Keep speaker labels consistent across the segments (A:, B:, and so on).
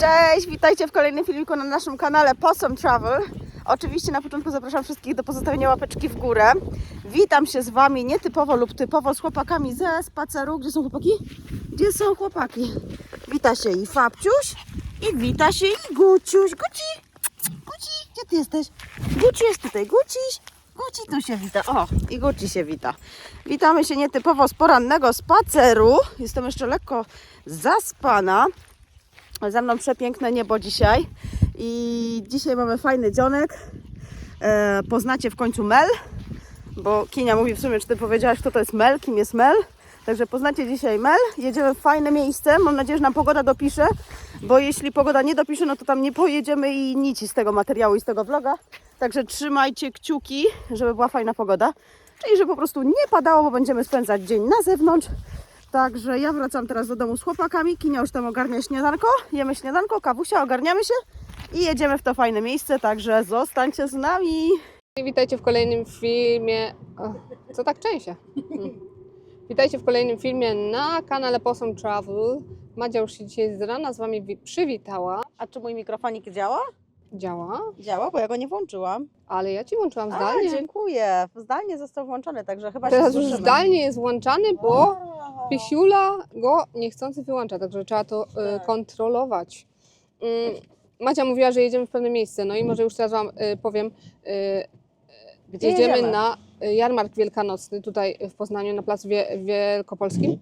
A: Cześć, witajcie w kolejnym filmiku na naszym kanale Possum Travel. Oczywiście na początku zapraszam wszystkich do pozostawienia łapeczki w górę. Witam się z Wami nietypowo lub typowo z chłopakami ze spaceru. Gdzie są chłopaki? Gdzie są chłopaki? Wita się i Fabciuś i wita się i Guciuś. Guci, Guci, gdzie Ty jesteś? Guci jest tutaj, Guciś. Guci tu się wita. O, i Guci się wita. Witamy się nietypowo z porannego spaceru. Jestem jeszcze lekko zaspana. Za mną przepiękne niebo dzisiaj i dzisiaj mamy fajny dzionek. E, poznacie w końcu Mel, bo Kinia mówi w sumie, czy ty powiedziałaś, kto to jest Mel, kim jest Mel. Także poznacie dzisiaj Mel. Jedziemy w fajne miejsce. Mam nadzieję, że nam pogoda dopisze, bo jeśli pogoda nie dopisze, no to tam nie pojedziemy i nic z tego materiału i z tego vloga. Także trzymajcie kciuki, żeby była fajna pogoda. Czyli, że po prostu nie padało, bo będziemy spędzać dzień na zewnątrz. Także ja wracam teraz do domu z chłopakami. Kinia już tam ogarnia śniadanko. Jemy śniadanko, kawusia, ogarniamy się i jedziemy w to fajne miejsce. Także zostańcie z nami.
B: I Witajcie w kolejnym filmie. O, co tak częściej? Hmm. Witajcie w kolejnym filmie na kanale Possum Travel. Madzia już się dzisiaj z rana z Wami wi- przywitała.
A: A czy mój mikrofonik działa?
B: Działa,
A: Działa, bo ja go nie włączyłam.
B: ale ja Ci włączyłam
A: A,
B: zdalnie.
A: dziękuję. Zdalnie został włączony, także chyba
B: Teraz już
A: słyszymy.
B: zdalnie jest włączany, bo
A: A.
B: Pisiula go niechcący wyłącza, także trzeba to y, kontrolować. Mm, Madzia mówiła, że jedziemy w pewne miejsce, no i może już teraz Wam y, powiem. Y,
A: Gdzie
B: jedziemy,
A: jedziemy?
B: na y, jarmark wielkanocny tutaj w Poznaniu, na Placu Wie- Wielkopolskim.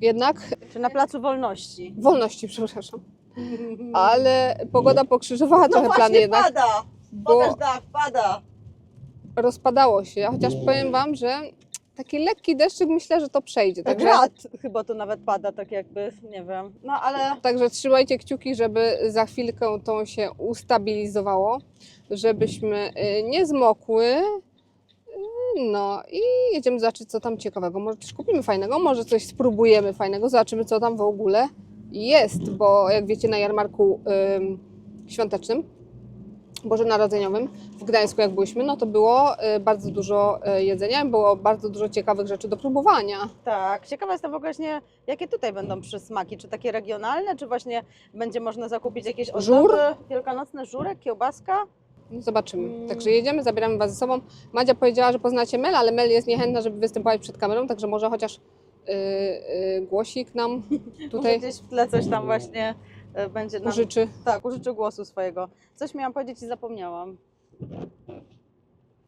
B: Jednak
A: Czy na Placu Wolności?
B: wolności, przepraszam. Ale pogoda pokrzyżowała trochę plany jednak,
A: pada.
B: bo
A: Pokaż dach, pada.
B: rozpadało się. Chociaż powiem Wam, że taki lekki deszczyk myślę, że to przejdzie.
A: Tak
B: Także,
A: grad chyba tu nawet pada, tak jakby, nie wiem. No ale
B: także trzymajcie kciuki, żeby za chwilkę to się ustabilizowało, żebyśmy y, nie zmokły. Y, No i jedziemy zobaczyć, co tam ciekawego. Może coś kupimy fajnego, może coś spróbujemy fajnego, zobaczymy, co tam w ogóle jest, bo jak wiecie, na jarmarku ym, świątecznym, bożonarodzeniowym w Gdańsku, jak byliśmy, no to było y, bardzo dużo y, jedzenia, było bardzo dużo ciekawych rzeczy do próbowania.
A: tak, ciekawa jestem w ogóle właśnie, jakie tutaj będą przysmaki, czy takie regionalne, czy właśnie będzie można zakupić jakieś
B: Żur?
A: ozdoby wielkanocne, żurek, kiełbaska?
B: No Zobaczymy.
A: Mm.
B: Także jedziemy, zabieramy Was ze sobą. Madzia powiedziała, że poznacie Mel, ale Mel jest niechętna, żeby występować przed kamerą, także może chociaż głosik nam
A: Może
B: tutaj
A: gdzieś w tle coś tam właśnie e, będzie nam...
B: użyczy.
A: Tak, użyczy głosu swojego. Coś miałam powiedzieć i zapomniałam.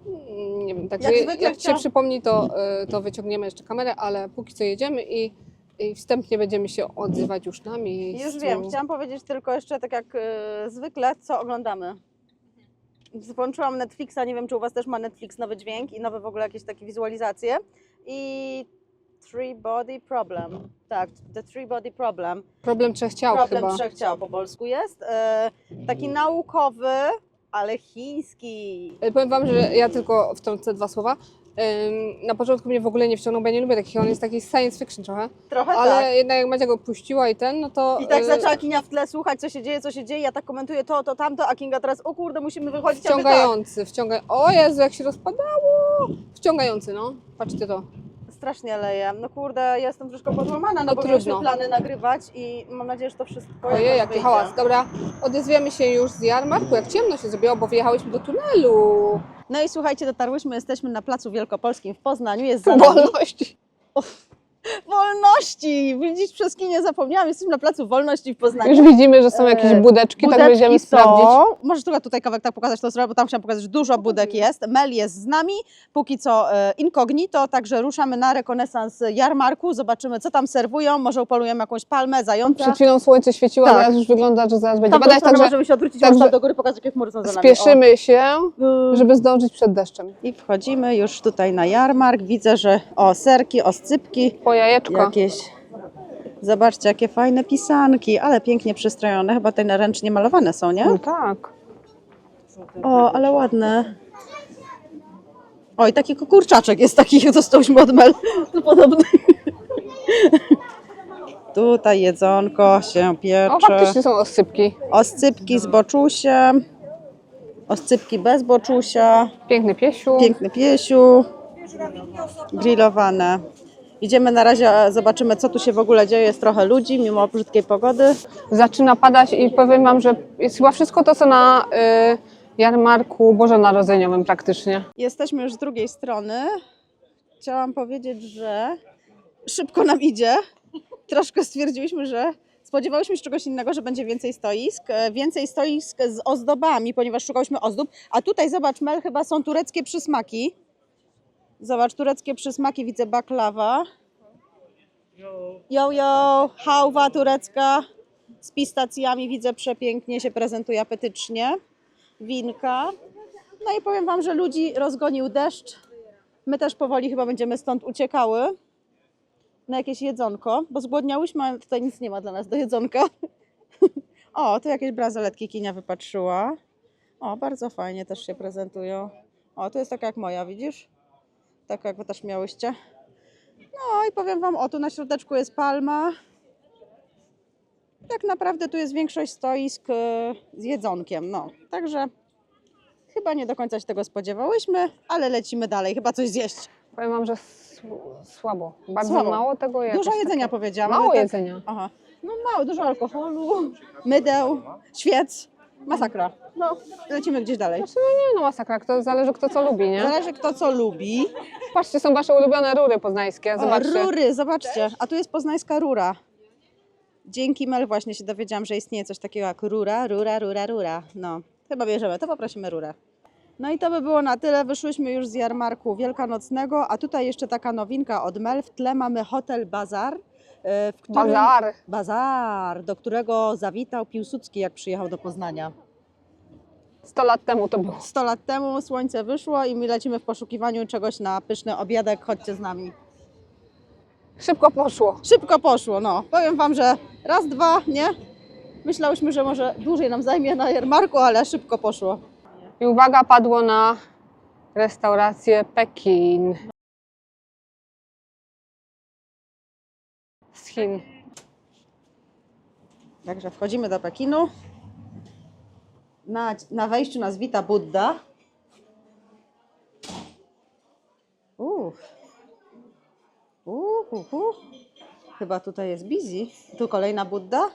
B: Mm, Nie wiem, także
A: Jak
B: jak, się przypomni, to, y, to wyciągniemy jeszcze kamerę, ale póki co jedziemy i, i wstępnie będziemy się odzywać już na miejscu.
A: Już wiem, chciałam powiedzieć tylko jeszcze tak jak e, zwykle, co oglądamy. Włączyłam Netflixa, nie wiem czy u Was też ma Netflix nowy dźwięk i nowe w ogóle jakieś takie wizualizacje. I Three Body Problem. Tak, The Three Body Problem.
B: Problem trzech ciał
A: Problem
B: chyba.
A: trzech ciał po polsku jest. E, taki naukowy, ale chiński.
B: Y, Powiem Wam, że ja tylko wtrącę dwa słowa. Ym, Na początku mnie w ogóle nie wciągnął, bo ja nie lubię takich, on jest taki science fiction trochę,
A: Trochę
B: ale
A: tak.
B: jednak jak Madzia go puściła i ten, no to...
A: I tak
B: y,
A: zaczęła Kinia w tle słuchać, co się dzieje, co się dzieje. Ja tak komentuję to, to, tamto, a Kinga teraz, o kurde, musimy wychodzić. a my tak.
B: Wciągający, wciąga... O Jezu, jak się rozpadało! Wciągający, no. Patrzcie to.
A: Strasznie leje. No kurde, ja jestem troszkę pozłamana, no,
B: No
A: bo
B: trudno.
A: mieliśmy plany nagrywać i mam nadzieję, że to wszystko
B: Ojej, jaki
A: wyjdzie.
B: hałas. Dobra, odezwiemy się już z jarmarku, jak ciemno się zrobiło, bo wyjechałyśmy do tunelu.
A: No i słuchajcie, dotarłyśmy, jesteśmy na Placu Wielkopolskim w Poznaniu, jest za nami
B: Wolności.
A: Wolności! Widzisz, przez kinie zapomniałam, jesteśmy na Placu Wolności w Poznaniu.
B: Już widzimy, że są
A: E,
B: jakieś budeczki, tak będziemy sprawdzić.
A: Możesz tylko tutaj kawałek tak pokazać to zrobię, bo tam chciałam pokazać, że dużo budek jest. Mel jest z nami, póki co e, incognito, także ruszamy na rekonesans jarmarku, zobaczymy co tam serwują, może upolujemy jakąś palmę, zająca.
B: Przed chwilą słońce świeciło,
A: Tak.
B: a teraz już wygląda, że zaraz będzie
A: Tam
B: padać, także
A: możemy się odwrócić
B: także
A: także, do góry, pokazać jakie chmury są za nami.
B: spieszymy się,
A: O.
B: żeby zdążyć przed deszczem.
A: I wchodzimy już tutaj na jarmark. Widzę, że o serki, oscypki,
B: Po jajeczko.
A: jakieś. Zobaczcie, jakie fajne pisanki, ale pięknie przystrojone. Chyba na ręcznie malowane są, nie?
B: No tak.
A: O, ale ładne. Oj, taki kurczaczek jest taki, dostałyśmy od Mel. Podobny. Tutaj jedzonko się
B: O,
A: piecze.
B: faktycznie są oscypki.
A: Oscypki z boczusiem. Oscypki bez boczusia.
B: Piękny piesiu.
A: Piękny piesiu. Grillowane Idziemy na razie, zobaczymy co tu się w ogóle dzieje. Jest trochę ludzi, mimo brzydkiej pogody.
B: Zaczyna padać i powiem Wam, że jest chyba wszystko to, co na y, jarmarku bożonarodzeniowym praktycznie.
A: Jesteśmy już z drugiej strony. Chciałam powiedzieć, że szybko nam idzie. Troszkę stwierdziliśmy, że spodziewałyśmy się czegoś innego, że będzie więcej stoisk. E, Więcej stoisk z ozdobami, ponieważ szukałyśmy ozdób. A tutaj zobacz, Mel, chyba są tureckie przysmaki. Zobacz, tureckie przysmaki, widzę baklawa. Yo, yo, hałwa turecka z pistacjami, widzę przepięknie, się prezentuje apetycznie. Winka. No i powiem Wam, że ludzi rozgonił deszcz. My też powoli chyba będziemy stąd uciekały na jakieś jedzonko, bo zgłodniałyśmy, ale tutaj nic nie ma dla nas do jedzonka. O, tu jakieś bransoletki Kinia wypatrzyła. O, bardzo fajnie też się prezentują. O, to jest taka jak moja, widzisz? Taka jak Wy też miałyście. No i powiem Wam, o, tu na środeczku jest palma. Tak naprawdę tu jest większość stoisk e, z jedzonkiem, no. Także Chyba nie do końca się tego spodziewałyśmy, ale lecimy dalej, chyba coś zjeść.
B: Powiem Wam, że słabo. Bardzo
A: Słabo.
B: mało tego jest.
A: Dużo jedzenia powiedziałam.
B: Mało
A: tak-
B: jedzenia.
A: Aha. No mało, dużo alkoholu, mydeł, świec. Masakra. No, lecimy gdzieś dalej.
B: Znaczy, no nie no masakra, to zależy kto co lubi, nie?
A: Zależy kto co lubi.
B: Patrzcie, są Wasze ulubione rury poznańskie,
A: O,
B: zobaczcie.
A: rury, zobaczcie. A tu jest poznańska rura. Dzięki Mel właśnie się dowiedziałam, że istnieje coś takiego jak rura, rura, rura, rura. No, chyba bierzemy, to poprosimy rurę. No i to by było na tyle. Wyszłyśmy już z jarmarku wielkanocnego, a tutaj jeszcze taka nowinka od Mel. W tle mamy hotel Bazar. E, W którym...
B: Bazar.
A: Bazar, do którego zawitał Piłsudski, jak przyjechał do Poznania.
B: 100 lat temu to było.
A: 100 lat temu słońce wyszło i my lecimy w poszukiwaniu czegoś na pyszny obiadek. Chodźcie z nami.
B: Szybko poszło.
A: Szybko poszło, no. Powiem Wam, że raz, dwa, nie? Myślałyśmy, że może dłużej nam zajmie na jarmarku, ale szybko poszło.
B: I uwaga, padło na restaurację Pekin. Chin.
A: Także wchodzimy do Pekinu. Na, na wejściu nas wita Buddha. Uff. Uff, uff, uff. Chyba tutaj jest busy. Tu kolejna Buddha.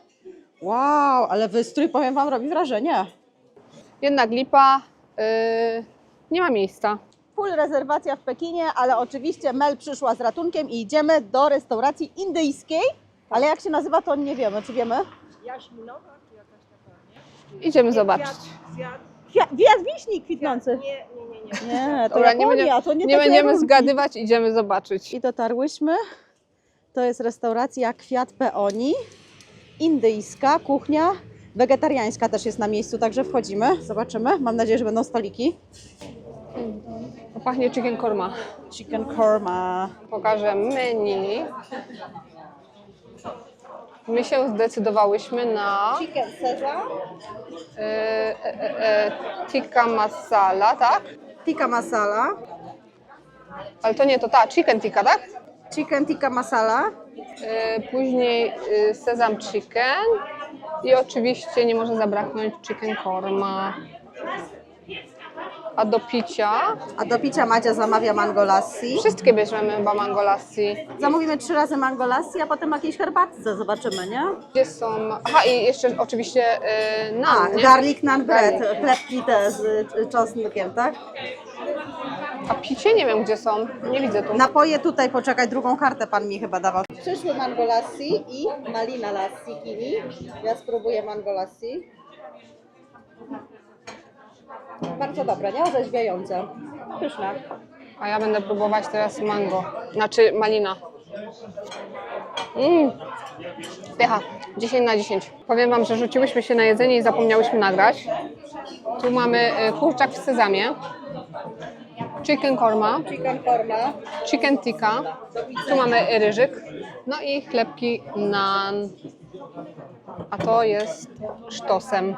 A: Wow, ale wystrój, powiem Wam, robi wrażenie.
B: Jednak lipa, yy, nie ma miejsca.
A: Full rezerwacja w Pekinie, ale oczywiście Mel przyszła z ratunkiem i idziemy do restauracji indyjskiej. Ale jak się nazywa, to nie wiemy. Czy wiemy?
B: Idziemy zobaczyć.
A: Kwia- Gwiazd wiśni kwitnący. Nie, nie, nie. Nie, to
B: Dobra, nie,
A: Japonia,
B: będziemy,
A: to nie,
B: nie będziemy zgadywać, idziemy zobaczyć.
A: I dotarłyśmy. To jest restauracja Kwiat Peoni. Indyjska kuchnia. Wegetariańska też jest na miejscu, także wchodzimy, zobaczymy. Mam nadzieję, że będą stoliki.
B: To Pachnie chicken korma.
A: Chicken korma.
B: Pokażę menu. My się zdecydowałyśmy na
A: Chicken sezam.
B: e, e, e, tikka masala, tak?
A: Tikka masala.
B: Ale to nie, to ta, chicken tikka, tak?
A: Chicken tikka masala.
B: E, później e, sesam chicken i oczywiście nie może zabraknąć chicken korma. A do picia
A: A do picia Madzia zamawia mango lassi.
B: wszystkie bierzemy chyba mango lassi.
A: Zamówimy trzy razy mango lassi, a potem jakieś herbatce zobaczymy, nie?
B: Gdzie są... Aha i jeszcze oczywiście e,
A: A,
B: nan, nie?
A: garlic naan bread,
B: Garlic.
A: chlebki te z y, czosnkiem, tak?
B: A picie nie wiem gdzie są, nie widzę tu.
A: Napoje tutaj, poczekaj, drugą kartę pan mi chyba dawał. Przyszły mango lassi i malina lassi kini. Ja spróbuję mango lassi. Bardzo dobre, nie? Orzeźwiające. Pyszne.
B: A ja będę próbować teraz mango, znaczy malina. Mmm, pycha, 10 na 10. Powiem Wam, że rzuciłyśmy się na jedzenie i zapomniałyśmy nagrać. Tu mamy y, kurczak w sezamie, chicken korma,
A: Chicken korma.
B: chicken tikka, tu mamy ryżyk, no i chlebki nan. A to jest sztosem.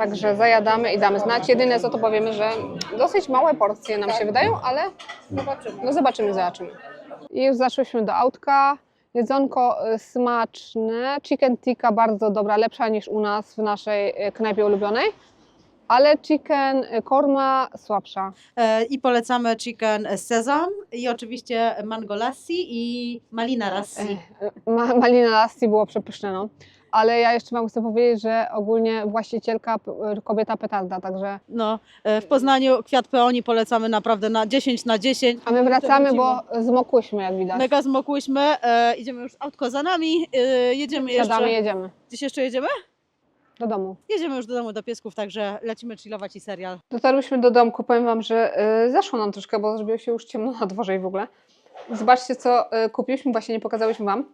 B: Także zajadamy i damy znać. Jedyne co to powiemy, że dosyć małe porcje nam się wydają, ale
A: Zobaczymy.
B: no zobaczymy, zobaczymy. I już zaszłyśmy do autka. Jedzonko y, smaczne. Chicken tikka bardzo dobra, lepsza niż u nas w naszej y, knajpie ulubionej. Ale chicken, y, korma słabsza.
A: E, I polecamy chicken sezam i oczywiście mango lassi i malina lassi.
B: E, Ma, malina lassi było przepyszne, no. Ale ja jeszcze Wam chcę powiedzieć, że ogólnie właścicielka, p- kobieta petarda, także...
A: No, e, w Poznaniu kwiat peoni polecamy naprawdę na 10 na 10.
B: A my wracamy, bo zmokłyśmy, jak widać.
A: Mega zmokłyśmy, e, idziemy już autko za nami, e, jedziemy
B: Siadamy,
A: jeszcze.
B: jedziemy
A: Gdzieś jeszcze jedziemy?
B: do domu.
A: Jedziemy już do domu do piesków, także lecimy chillować i serial.
B: Dotarłyśmy do domku, powiem Wam, że y, zeszło nam troszkę, bo zrobiło się już ciemno na dworze i w ogóle. Zobaczcie, co y, kupiliśmy, właśnie nie pokazałyśmy Wam.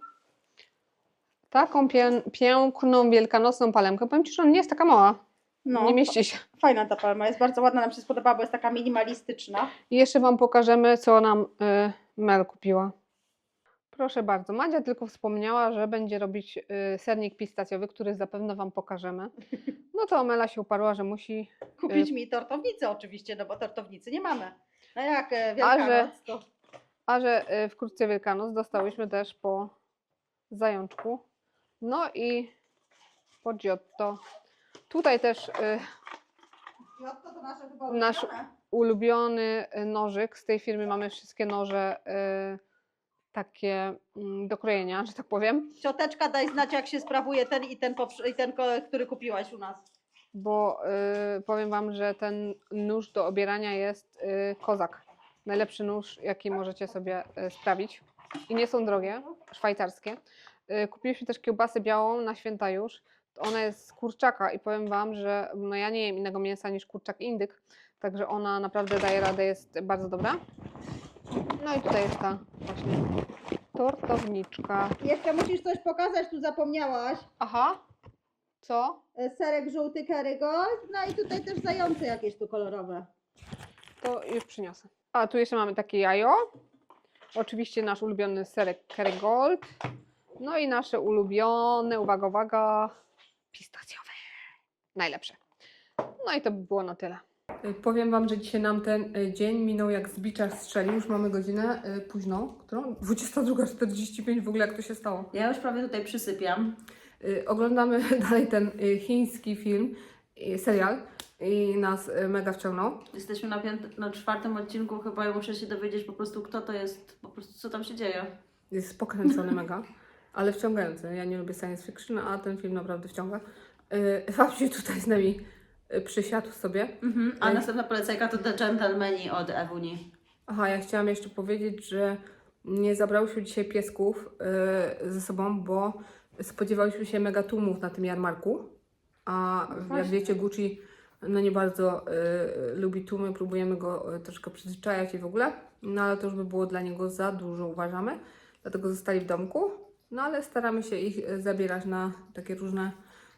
B: Taką pię piękną, wielkanocną palemkę. Powiem Ci, że ona nie jest taka mała,
A: No,
B: nie mieści się.
A: fajna ta palma, jest bardzo ładna, nam się spodobała, bo jest taka minimalistyczna.
B: I jeszcze Wam pokażemy, co nam y, Mel kupiła. Proszę bardzo, Madzia tylko wspomniała, że będzie robić y, sernik pistacjowy, który zapewne Wam pokażemy. No to Mela się uparła, że musi
A: Kupić mi tortownicę oczywiście, no bo tortownicy nie mamy. No jak e,
B: że-
A: Wielkanoc, to
B: A że y, wkrótce Wielkanoc dostałyśmy też po zajączku. No i po Giotto. Tutaj też y,
A: Jotko to nasze chyba
B: Nasz-
A: ulubione.
B: ulubiony y, nożyk. Z tej firmy mamy wszystkie noże y, takie mm, do krojenia, że tak powiem.
A: Cioteczka, daj znać, jak się sprawuje ten i ten, poprze- i ten ko- który kupiłaś u nas.
B: Bo y, powiem Wam, że ten nóż do obierania jest y, kozak. Najlepszy nóż, jaki możecie sobie y, sprawić. I nie są drogie, szwajcarskie. Y, kupiliśmy też kiełbasę białą na święta już. Ona jest z kurczaka i powiem Wam, że no ja nie jem innego mięsa niż kurczak indyk, także ona naprawdę daje radę, jest bardzo dobra. No i tutaj jest ta właśnie tortowniczka.
A: Jeszcze musisz coś pokazać, tu zapomniałaś.
B: Aha, co?
A: E, Serek żółty Kerrygold, no i tutaj też zające jakieś tu kolorowe.
B: To już przyniosę. A tu jeszcze mamy takie jajo. Oczywiście nasz ulubiony serek Kerrygold. No i nasze ulubione, uwaga, uwaga, pistacjowe. Najlepsze. No i to by było na tyle. Powiem Wam, że dzisiaj nam ten y, dzień minął jak z bicza strzelił. Już mamy godzinę y, późną, którą? 22.45 w ogóle jak to się stało.
A: Ja już prawie tutaj przysypiam.
B: Y, Oglądamy dalej ten y, chiński film, y, serial i nas y, mega wciągnął.
A: Jesteśmy na, piąt- na czwartym odcinku, chyba i muszę się dowiedzieć po prostu, kto to jest, po prostu co tam się dzieje.
B: Jest pokręcony mega, ale wciągający. Ja nie lubię science fiction, a ten film naprawdę wciąga. Yy, Fabci tutaj z nami y, przysiadł sobie.
A: Mhm. A
B: Ej.
A: następna polecajka to The Gentlemani od Ewuni.
B: Aha, ja chciałam jeszcze powiedzieć, że nie zabrałyśmy dzisiaj piesków yy, ze sobą, bo spodziewałyśmy się mega tłumów na tym jarmarku. A jak
A: właśnie.
B: wiecie, Gucci no nie bardzo y, lubi tłumy, próbujemy go y, troszkę przyzwyczajać i w ogóle. No ale to już by było dla niego za dużo, uważamy. Dlatego zostali w domku. No ale staramy się ich y, zabierać na takie różne.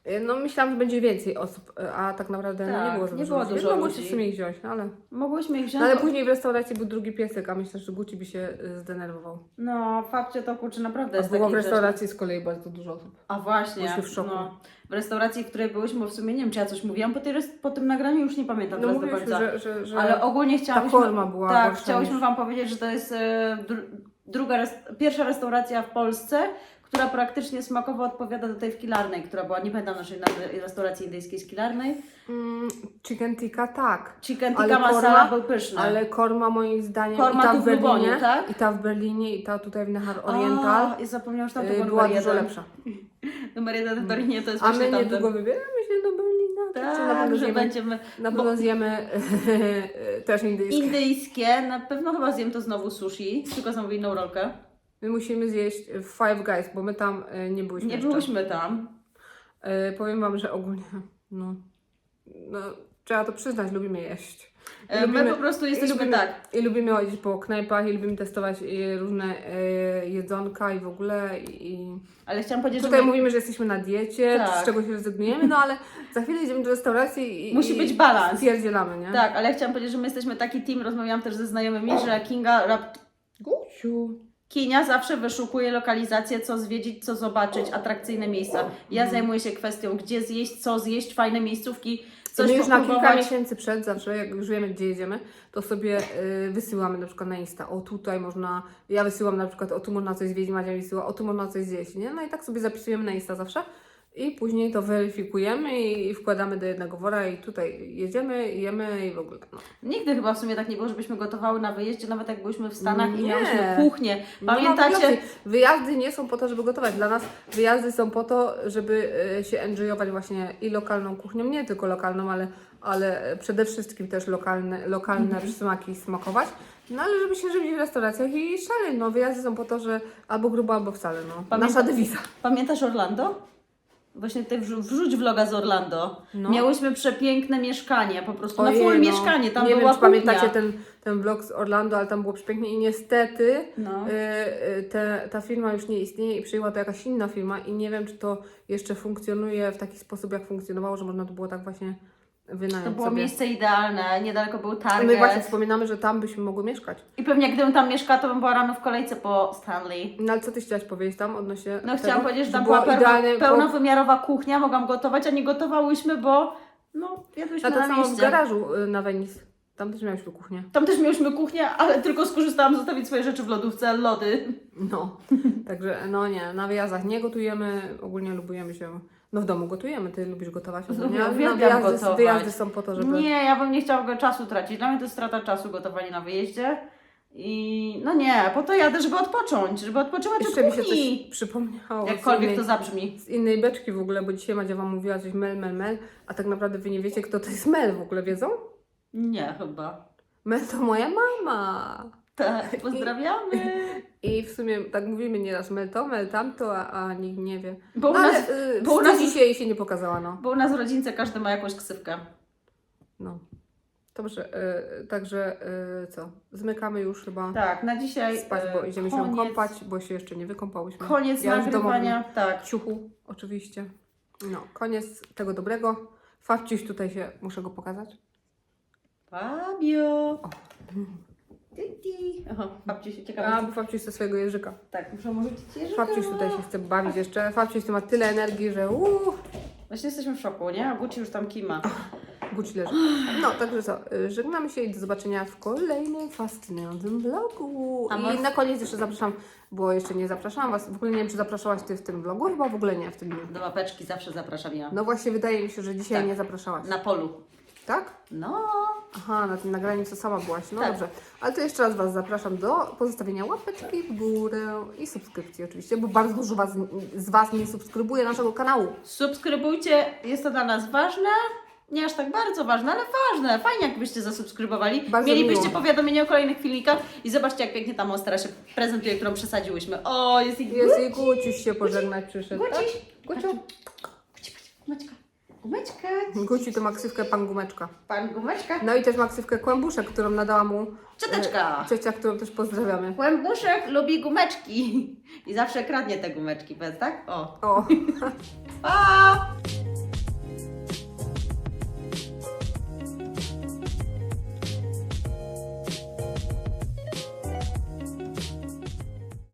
B: y, No myślałam, że będzie więcej osób, y, a tak naprawdę no, nie
A: Tak,
B: było za
A: nie
B: dużo.
A: było dużo ludzi.
B: w sumie ich wziąć, no ale.
A: Mogłyśmy ich wziąć.
B: No, ale
A: bo-
B: później w restauracji był drugi piesek, a myślę, że Gucci by się zdenerwował.
A: No, fakcie to kurczę naprawdę
B: A
A: jest
B: było w restauracji z kolei bardzo dużo osób.
A: A właśnie,
B: Byliśmy w szoku.
A: No, w restauracji, w której byłyśmy, bo w sumie nie wiem, czy ja coś mówiłam po, tej, po tym nagraniu, już nie pamiętam
B: No
A: teraz do końca.
B: że, że, że
A: Ale ogólnie chciałyśmy...
B: forma była
A: Tak,
B: gorsza
A: chciałyśmy
B: niż-
A: Wam powiedzieć, że to jest e, dru, druga, pierwsza restauracja w Polsce, która praktycznie smakowo odpowiada do tej w Kilarnej, która była, nie pamiętam naszej nazwy, restauracji indyjskiej z Kilarnej.
B: Mm, chicken tikka tak.
A: Chicken
B: Ale
A: tikka masala
B: korma-
A: był pyszny.
B: Ale korma moim zdaniem
A: Korma
B: i ta w
A: w Lubonie,
B: Berlinie,
A: tak?
B: i ta w Berlinie, i ta tutaj w Nehar Oriental
A: O, i zapomniałam, że tam to
B: y,
A: był
B: była dużo
A: jeden.
B: lepsza.
A: Numer jeden w Berlinie to jest
B: A my
A: tamten.
B: niedługo wybieramy się do Berlina. Także na
A: Tak,
B: pewno
A: że
B: zjemy,
A: będziemy...
B: na
A: bo-
B: pewno zjemy też indyjskie.
A: Indyjskie, na pewno chyba zjem to znowu sushi, tylko zamówię inną rolkę.
B: My musimy zjeść w Five Guys, bo my tam y, nie byliśmy
A: Nie byłyśmy tam.
B: Y, powiem Wam, że ogólnie, no, no, trzeba to przyznać, lubimy jeść.
A: E, My po prostu jesteśmy
B: lubimy,
A: tak.
B: I lubimy chodzić po knajpach i lubimy testować y, różne y, jedzonka i w ogóle. I, i...
A: Ale chciałam powiedzieć,
B: Tutaj
A: że my...
B: mówimy, że jesteśmy na diecie,
A: Tak.
B: z czego się rezygnujemy, no ale za chwilę idziemy do restauracji i
A: Musi
B: i
A: być balans.
B: Stwierdzielamy, nie?
A: Tak, ale chciałam powiedzieć, że my jesteśmy taki team, rozmawiałam też ze znajomymi, że Kinga, rap...
B: Guciu.
A: Kinia zawsze wyszukuje lokalizację, co zwiedzić, co zobaczyć, atrakcyjne miejsca. Ja zajmuję się kwestią, gdzie zjeść, co zjeść, fajne miejscówki, coś
B: My już na kilka
A: popróbować.
B: miesięcy przed zawsze, jak już wiemy, gdzie jedziemy, to sobie y, wysyłamy na przykład na Insta, o tutaj można, ja wysyłam na przykład, o tu można coś zwiedzić, Madzia wysyła, o tu można coś zjeść, nie? No i tak sobie zapisujemy na Insta zawsze i później to weryfikujemy i wkładamy do jednego wora i tutaj jedziemy, jemy i w ogóle. No.
A: Nigdy chyba w sumie tak nie było, żebyśmy gotowały na wyjeździe, nawet jak byliśmy w Stanach i
B: Nie.
A: miałyśmy kuchnię.
B: Nie ma
A: Pamiętacie?
B: wyjazdy. Nie są po to, żeby gotować. Dla nas wyjazdy są po to, żeby e, się enjoyować właśnie i lokalną kuchnią, nie tylko lokalną, ale, ale przede wszystkim też lokalne, lokalne
A: Mhm.
B: smaki smakować. No ale żeby się żywić w restauracjach i szaleć. No wyjazdy są po to, że albo grubo, albo wcale. No.
A: Pamięta-
B: Nasza dewiza.
A: Pamiętasz Orlando? Właśnie tutaj wrzu- wrzuć vloga z Orlando.
B: No.
A: Miałyśmy przepiękne mieszkanie, po prostu na
B: Ojej,
A: full
B: no.
A: mieszkanie, tam
B: nie
A: była
B: wiem, czy
A: kuchnia.
B: pamiętacie ten, ten vlog z Orlando, ale tam było przepięknie i niestety
A: No.
B: y, y, te, ta firma już nie istnieje i przyjęła to jakaś inna firma i nie wiem, czy to jeszcze funkcjonuje w taki sposób, jak funkcjonowało, że można to było tak właśnie wynająć
A: To było
B: sobie.
A: miejsce idealne, niedaleko był
B: My
A: Target.
B: właśnie wspominamy, że tam byśmy mogły mieszkać.
A: I pewnie gdybym tam mieszkała, to bym była rano w kolejce po Stanley.
B: No ale co ty chciałaś powiedzieć tam odnośnie
A: No
B: tego?
A: chciałam powiedzieć, że tam
B: było
A: była
B: idealnie,
A: pełnowymiarowa kuchnia, mogłam gotować, a nie gotowałyśmy, bo no, jadłyśmy
B: A to
A: na
B: samo w
A: mieście.
B: garażu y, na Venice. Tam też miałyśmy kuchnię.
A: Tam też miałyśmy kuchnię, ale tylko skorzystałam zostawić swoje rzeczy w lodówce, lody.
B: No, także no nie, na wyjazdach nie gotujemy, ogólnie lubujemy się, no w domu gotujemy, ty lubisz gotować na
A: uwielbiam
B: wyjazdy,
A: gotować.
B: wyjazdy są po to, żeby...
A: Nie, ja bym nie chciała ogóle czasu tracić. Dla mnie to jest strata czasu gotowanie na wyjeździe. I no nie, po to jadę, żeby odpocząć, żeby odpoczywać
B: Jeszcze mi się coś przypomniało
A: Jakkolwiek
B: innej,
A: to zabrzmi.
B: z innej beczki w ogóle, bo dzisiaj Madzia Wam mówiła coś mel, mel, mel, a tak naprawdę Wy nie wiecie, kto to jest Mel w ogóle, wiedzą?
A: Nie, chyba.
B: Mel to moja mama.
A: Tak, pozdrawiamy.
B: I w sumie tak mówimy nieraz Mel to, Mel tamto, a, a nikt nie wie.
A: Bo u
B: No
A: nas,
B: ale y,
A: bo u
B: na
A: nas-
B: dzisiaj się nie pokazała, no.
A: bo u nas w rodzince każdy ma jakąś ksywkę.
B: no. Dobrze, y, także y, co? Zmykamy już chyba.
A: Tak, na dzisiaj
B: spać, bo
A: e,
B: idziemy się
A: koniec,
B: kąpać, bo się jeszcze nie wykąpałyśmy.
A: Koniec
B: Ja już
A: nagrywania. Tak.
B: Ciuchu, oczywiście. No, koniec tego dobrego. Fabciuś tutaj się, muszę go pokazać.
A: Fabio. Titi. Aha, babci się
B: A,
A: ciekawe.
B: bo Fabciuś ze swojego jeżyka.
A: Tak, muszę może cię
B: Fabciuś tutaj się chce bawić jeszcze. Fabciuś tu ma tyle energii, że uuu,
A: Właśnie jesteśmy w szoku, nie? A Gucci już tam kima.
B: Guci leży. No, także co, y, żegnamy się i do zobaczenia w kolejnym fascynującym vlogu.
A: A
B: I na koniec jeszcze zapraszam, bo jeszcze nie zapraszałam Was, w ogóle nie wiem, czy zapraszałaś Ty w tym vlogu, chyba w ogóle nie w tym dniu.
A: Do łapeczki zawsze zapraszam ja.
B: No właśnie, wydaje mi się, że dzisiaj
A: Tak.
B: nie zapraszałaś.
A: Na polu.
B: Tak?
A: No.
B: Aha, na tym nagraniu co sama byłaś. No
A: Tak.
B: dobrze. Ale to jeszcze raz Was zapraszam do pozostawienia łapeczki w górę i subskrypcji oczywiście, bo bardzo dużo was, z Was nie subskrybuje naszego kanału.
A: Subskrybujcie, jest to dla nas ważne. Nie aż tak bardzo ważne, ale ważne. Fajnie, jakbyście zasubskrybowali.
B: Bardzo
A: Mielibyście
B: miło.
A: powiadomienie o kolejnych filmikach i zobaczcie, jak pięknie ta mostera się prezentuje, którą przesadziłyśmy. O, jest ich
B: Jest i Guciuś się pożegnać przyszedł. tak?
A: Guciś.
B: Guciu.
A: Gumeczka. Gumeczka.
B: Guci to ma ksywkę pan Gumeczka.
A: Pan Gumeczka.
B: No i też ma ksywkę Kłębuszek, którą nadała mu
A: Cioteczka.
B: e, ciocia, którą też pozdrawiamy.
A: Kłębuszek lubi gumeczki. I zawsze kradnie te gumeczki, powiedz, tak? O.
B: O.
A: Pa!